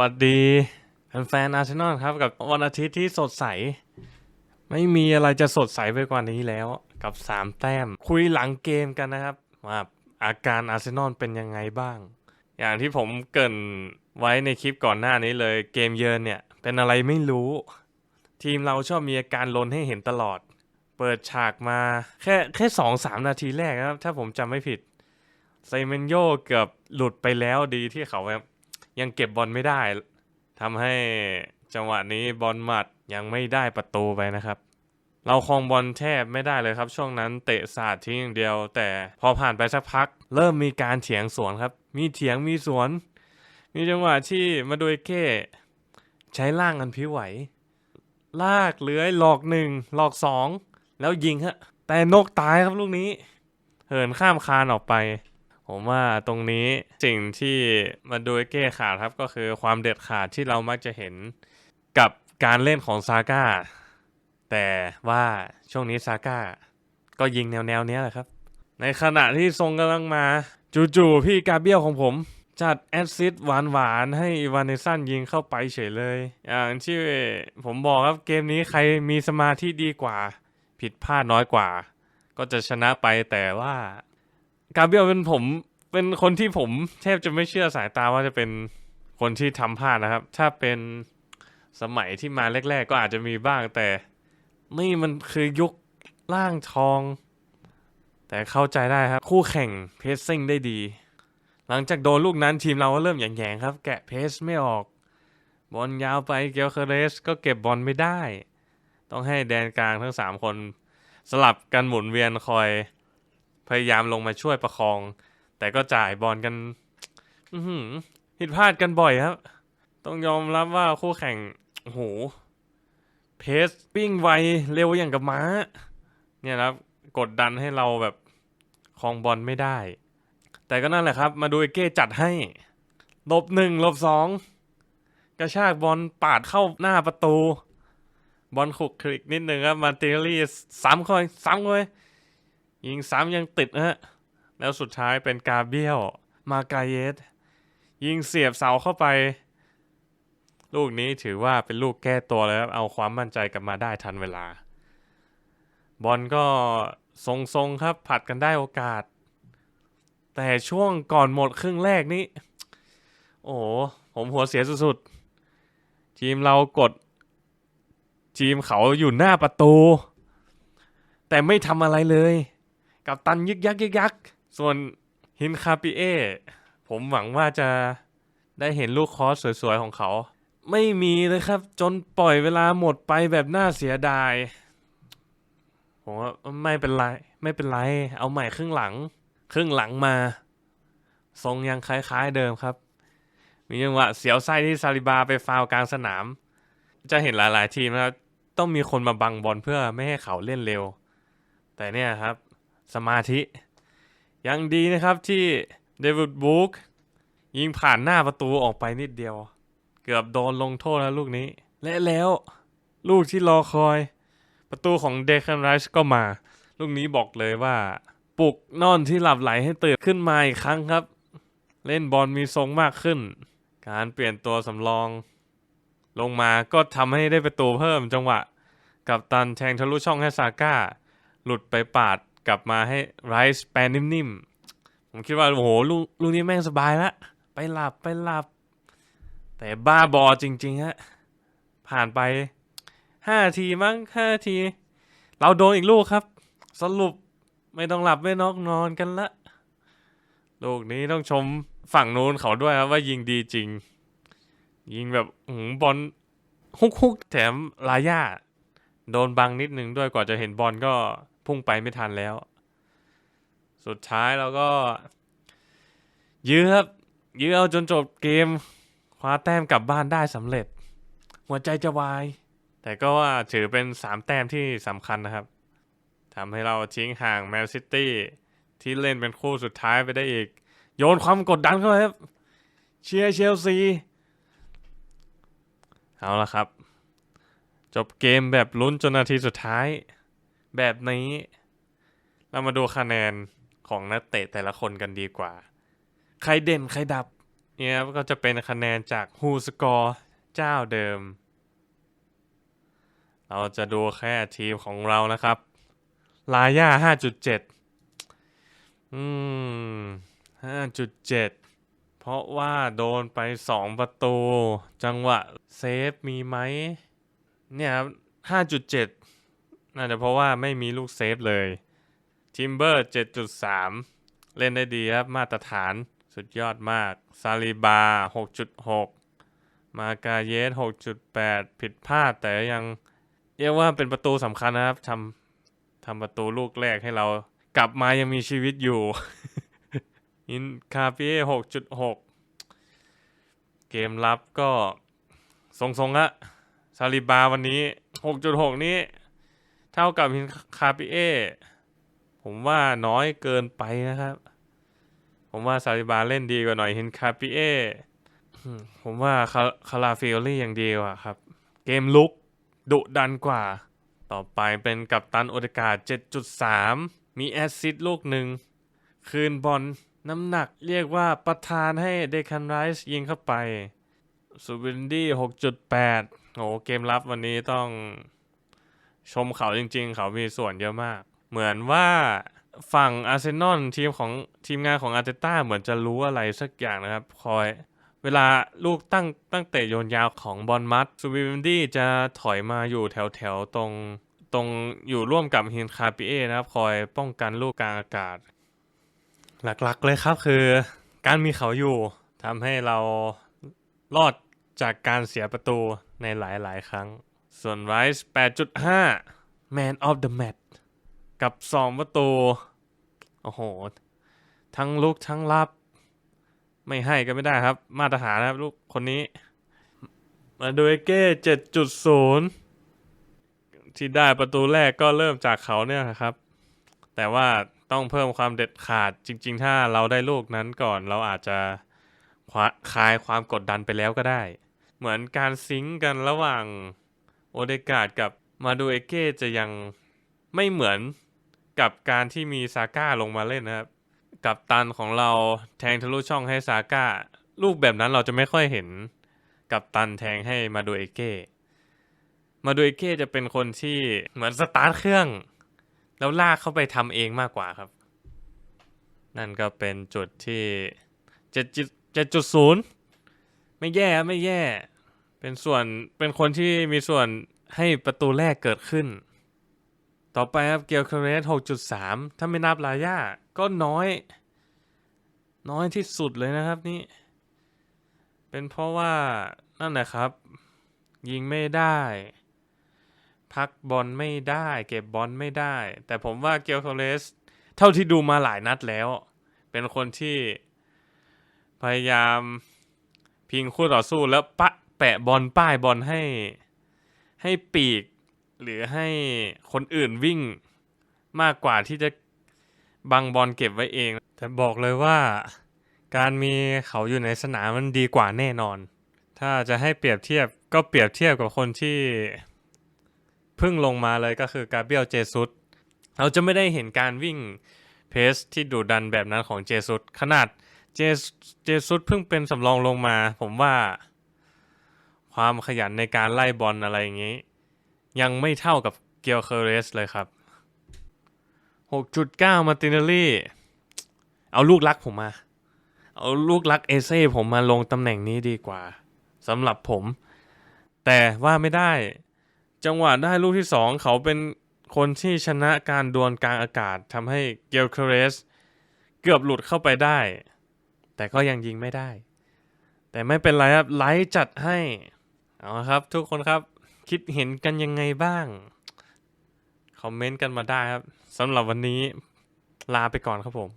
สวัสดีแฟนๆอาร์เซนอลครับ กับวันอาทิตย์ที่สดใส ไม่มีอะไรจะสดใสไปกว่านี้แล้ว กับ 3 แต้ม คุยหลังเกมกันนะครับว่าอาการอาร์เซนอลเป็นยังไงบ้าง อย่างที่ผมเกินไว้ในคลิปก่อนหน้านี้เลยเกมเยือนเนี่ย เป็นอะไรไม่รู้ ทีมเราชอบมีอาการลนให้เห็นตลอด เปิดฉากมาแค่แค่สองสามนาทีแรกนะครับ ถ้าผมจำไม่ผิดไซเมนโยเกือบหลุดไปแล้วดีที่เขาแบบ ยังเก็บบอลไม่ได้ทำให้จังหวะนี้บอลหมัดยังไม่ได้ประตูไปนะครับ เราครองบอลแทบไม่ได้เลยครับ ช่วงนั้นเตะสาดทิ้งอย่างเดียว แต่พอผ่านไปสักพัก เริ่มมีการเถียงสวนครับ มีเถียงมีสวน มีจังหวะที่มาดูเก้ใช้ล่างอันพิวไหว ลากเลื้อยหลอกหนึ่งหลอกสองแล้วยิงฮะแต่นกตายครับลูกนี้ เหินข้ามคานออกไป ผมว่าตรงนี้สิ่งที่มาดูเก้ขาดครับก็คือความเด็ดขาดที่เรามักจะเห็นกับการเล่นของซาก้าแต่ว่าช่วงนี้ซาก้าก็ยิงแนวแนวนี้แหละครับ ในขณะที่ทรงกำลังมา จู่ๆพี่กาเบียลของผม จัดแอดซิดหวานๆ ให้อีวานเนสันยิงเข้าไปเฉยเลย อย่างที่ผมบอกครับเกมนี้ใครมีสมาธิดีกว่า ผิดพลาดน้อยกว่า ก็จะชนะไปแต่ว่า กาเบียลเป็นผมเป็นคนที่ผมแทบจะไม่เชื่อสายตาว่าจะเป็นคนที่ทำพลาดนะครับ ถ้าเป็นสมัยที่มาแรก ๆ ก็อาจจะมีบ้างแต่นี่มันคือยุคล่างทอง แต่เข้าใจได้ครับ คู่แข่งเพสซิ่งได้ดี หลังจากโดนลูกนั้นทีมเราก็เริ่มแยงๆครับ แกะเพสไม่ออก บอลยาวไปเกลเคเรสก็เก็บบอลไม่ได้ ต้องให้แดนกลางทั้งสามคน สลับกันหมุนเวียนคอย พยายามลงมาช่วยประคอง แต่ก็จ่ายบอลกันอื้อหือผิดพลาดกันบ่อยครับ ต้องยอมรับว่าคู่แข่งโอ้โหเพสปิ้งไวเร็วอย่างกับม้า เนี่ยครับ กดดันให้เราแบบครองบอลไม่ได้ แต่ก็นั่นแหละครับ มาดูเอเก้จัดให้ลบหนึ่งลบสองกระชากบอลปาดเข้าหน้าประตู บอลขุกคลิกนิดหนึ่งครับมาเตอรี่ซ้ำคอยซ้ำคอย ยิงซ้ำยังติดนะฮะ แล้วสุดท้ายเป็นกาเบียลมากาเยสยิงเสียบเสาเข้าไป ลูกนี้ถือว่าเป็นลูกแก้ตัวแล้วเอาความมั่นใจกลับมาได้ทันเวลา บอลก็ทรงๆครับผัดกันได้โอกาส แต่ช่วงก่อนหมดครึ่งแรกนี้ โอ้ผมหัวเสียสุดๆ ทีมเรากด ทีมเขาอยู่หน้าประตู แต่ไม่ทำอะไรเลย กับตันยึกยักยึกยักส่วนฮินคาปิเอผมหวังว่าจะได้เห็นลูกคอสสวยๆของเขา ไม่มีเลยครับ จนปล่อยเวลาหมดไปแบบน่าเสียดาย ผมว่าไม่เป็นไร ไม่เป็นไร เอาใหม่ครึ่งหลัง ครึ่งหลังมา ทรงยังคล้ายๆเดิมครับ มีจังหวะเสียวไส้ที่ซาลิบาไปฟาวกลางสนาม จะเห็นหลายๆทีมนะครับต้องมีคนมาบังบอลเพื่อไม่ให้เขาเล่นเร็ว แต่เนี่ยครับ สมาธิ ยังดีนะครับที่เดวิดบุ๊กยิงผ่านหน้าประตูออกไปนิดเดียว เกือบโดนลงโทษแล้วลูกนี้ และแล้วลูกที่รอคอย ประตูของเดคันไรส์ก็มา ลูกนี้บอกเลยว่า ปลุกนอนที่หลับไหลให้ตื่นขึ้นมาอีกครั้งครับ เล่นบอลมีทรงมากขึ้น การเปลี่ยนตัวสำรอง ลงมาก็ทำให้ได้ประตูเพิ่มจังหวะ กับตันแทงทะลุช่องให้ซาก้า หลุดไปปาด กลับมาให้ไรส์แปรนิ่มๆ ผมคิดว่า โอ้โห ลูกลูกนี้แม่งสบายละ ไปหลับไปหลับ แต่บ้าบอจริงๆฮะ ผ่านไปห้าทีมั้งห้าที เราโดนอีกลูกครับ สรุปไม่ต้องหลับไม่นอนนอนกันละลูกนี้ต้องชมฝั่งนู้นเขาด้วยครับว่ายิงดีจริง ยิงแบบหือบอลฮุกฮุกๆแถมลาย่า โดนบังนิดนึงด้วยกว่าจะเห็นบอลก็ พุ่งไปไม่ทันแล้ว สุดท้ายเราก็ ยื้อครับ ยื้อเอาจนจบเกม คว้าแต้มกลับบ้านได้สำเร็จ หัวใจจะวาย แต่ก็ว่าถือเป็นสามแต้มที่สำคัญนะครับทำให้เราทิ้งห่างแมนซิตี้ที่เล่นเป็นคู่สุดท้ายไปได้อีก โยนความกดดันเข้าไปครับ เชียร์เชลซีเอาละครับ จบเกมแบบลุ้นจนนาทีสุดท้าย แบบนี้ เรามาดูคะแนนของนักเตะแต่ละคนกันดีกว่า ใครเด่นใครดับ เนี่ยครับก็จะเป็นคะแนนจาก Who Score เจ้าเดิม เราจะดูแค่ทีมของเรานะครับ ลาย่า5.7อืม5.7เพราะว่าโดนไป2ประตู จังหวะเซฟมีไหมเนี่ยครับ5.7 น่าจะเพราะว่าไม่มีลูกเซฟเลยทิมเบอร์7.3 เล่นได้ดีครับ มาตรฐานสุดยอดมากซาลิบา 6.6 มากาเยส 6.8 ผิดพลาดแต่ยังเรียกว่าเป็นประตูสำคัญนะครับทำทำประตูลูกแรกให้เรากลับมายังมีชีวิตอยู่ อินคาเฟ่หกจุดหกเกมรับก็ทรงๆละซาลิบาวันนี้หกจุดหกนี้ เท่ากับฮินคาเป้ผมว่าน้อยเกินไปนะครับ ผมว่าซาลิบาเล่นดีกว่าหน่อยฮินคาเป้ผมว่าคาคาราฟิโอลี่ยังดีกว่าครับ เกมลุกดุดันกว่า ต่อไปเป็นกัปตันโอเดกา7.3 มีแอสซิสต์ลูกหนึ่ง คืนบอลน้ำหนักเรียกว่าประธานให้เดคันไรส์ยิงเข้าไปซูบินดี้ 6.8โอ้เกมรับวันนี้ต้อง ชมเขาจริง ๆ เขามีส่วนเยอะมาก เหมือนว่าฝั่งอาร์เซนอลทีมของทีมงานของอาร์เตต้าเหมือนจะรู้อะไรสักอย่างนะครับ คอย เวลาลูกตั้งตั้งเตะโยนยาวของบอลมัดซูบิมดี้จะถอยมาอยู่แถวแถวๆตรงตรงอยู่ร่วมกับฮินคาปิเอนะครับ คอยป้องกันลูกกลางอากาศ หลักๆเลยครับคือ การมีเขาอยู่ทำให้เรารอดจากการเสียประตูในหลายๆ ครั้ง ส่วนไรส์8.5 Man of the Match กับ 2 ประตู โอ้โห ทั้งลุกทั้งรับ ไม่ให้ก็ไม่ได้ครับ มาตรฐานนะครับลูกคนนี้ มาดูเอเก้7.0 ที่ได้ประตูแรกก็เริ่มจากเขาเนี่ยนะครับ แต่ว่าต้องเพิ่มความเด็ดขาดจริง ๆ ถ้าเราได้ลูกนั้นก่อนเราอาจจะคว้าคลายความกดดันไปแล้วก็ได้ เหมือนการซิงก์กันระหว่าง โอเดกาดกับมาดูเอเก้จะยังไม่เหมือนกับการที่มีซาก้าลงมาเล่นนะครับ กับตันของเราแทงทะลุช่องให้ซาก้า ลูกแบบนั้นเราจะไม่ค่อยเห็น กับตันแทงให้มาดูเอเก้มาดูเอเก้จะเป็นคนที่เหมือนสตาร์ทเครื่อง แล้วลากเข้าไปทำเองมากกว่าครับ นั่นก็เป็นจุดที่เจ็ดเจ็ดจุดศูนย์ไม่แย่ไม่แย่ เป็นส่วนเป็นคนที่มีส่วนให้ประตูแรกเกิดขึ้น ต่อไปครับเกียวคาเรสหกจุดสามถ้าไม่นับลาย่าก็น้อย น้อยที่สุดเลยนะครับนี่ เป็นเพราะว่านั่นแหละครับ ยิงไม่ได้ พักบอลไม่ได้ เก็บบอลไม่ได้ แต่ผมว่าเกียวโทเลสเท่าที่ดูมาหลายนัดแล้ว เป็นคนที่พยายามพิงคู่ต่อสู้แล้วปะ แปะบอลป้ายบอลให้ ให้ปีก หรือให้คนอื่นวิ่งมากกว่าที่จะบังบอลเก็บไว้เอง แต่บอกเลยว่าการมีเขาอยู่ในสนามมันดีกว่าแน่นอน ถ้าจะให้เปรียบเทียบก็เปรียบเทียบกับคนที่เพิ่งลงมาเลยก็คือกาเบรียลเจซุสเราจะไม่ได้เห็นการวิ่งเพสที่ดุดันแบบนั้นของเจซุสขนาดเจสเจซุสเพิ่งเป็นสำรองลงมา ผมว่า ความขยันในการไล่บอลอะไรอย่างนี้ ยังไม่เท่ากับเกียวเคอร์เรสเลยครับ 6.9 มาตินเนลลี่เอาลูกรักผมมา เอาลูกรักเอเซ่ผมมาลงตำแหน่งนี้ดีกว่าสำหรับผม แต่ว่าไม่ได้ จังหวะได้ลูกที่สองเขาเป็นคนที่ชนะการดวลกลางอากาศทำให้เกลเคเรส เกือบหลุดเข้าไปได้ แต่ก็ยังยิงไม่ได้ แต่ไม่เป็นไรครับไลท์จัดให้ เอาครับ ทุกคนครับ คิดเห็นกันยังไงบ้าง คอมเมนต์กันมาได้ครับสำหรับวันนี้ลาไปก่อนครับผม